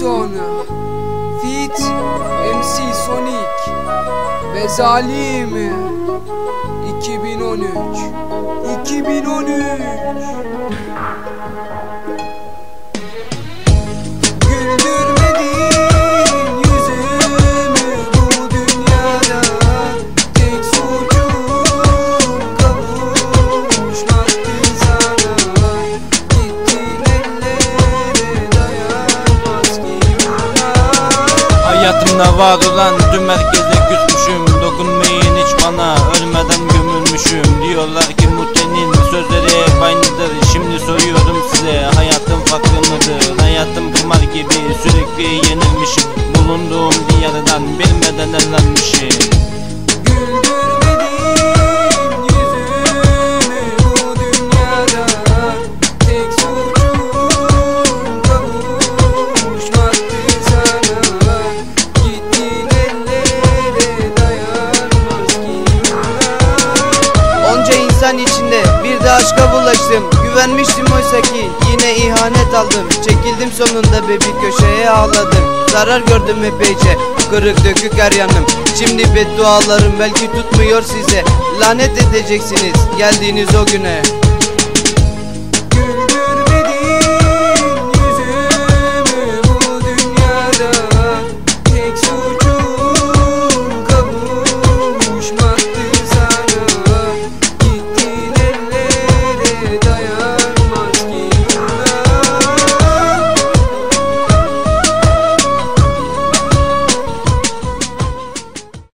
sonra Fit MC Sonic ve Zalim. 2013 2013 Hayatımda var olan tüm herkese küsmüşüm. Dokunmayın hiç bana ölmeden gömülmüşüm. Diyorlar ki Mute'nin sözleri hep aynıdır. Şimdi soruyorum size hayatım farklı mıdır? Hayatım kumar gibi sürekli yenilmişim. Bulunduğum bir yerden bilmeden elenmişim insan içinde bir de aşka bulaştım. Güvenmiştim oysa ki yine ihanet aldım. Çekildim sonunda be bir köşeye ağladım. Zarar gördüm epeyce kırık dökük her yanım. Şimdi beddualarım belki tutmuyor size. Lanet edeceksiniz geldiğiniz o güne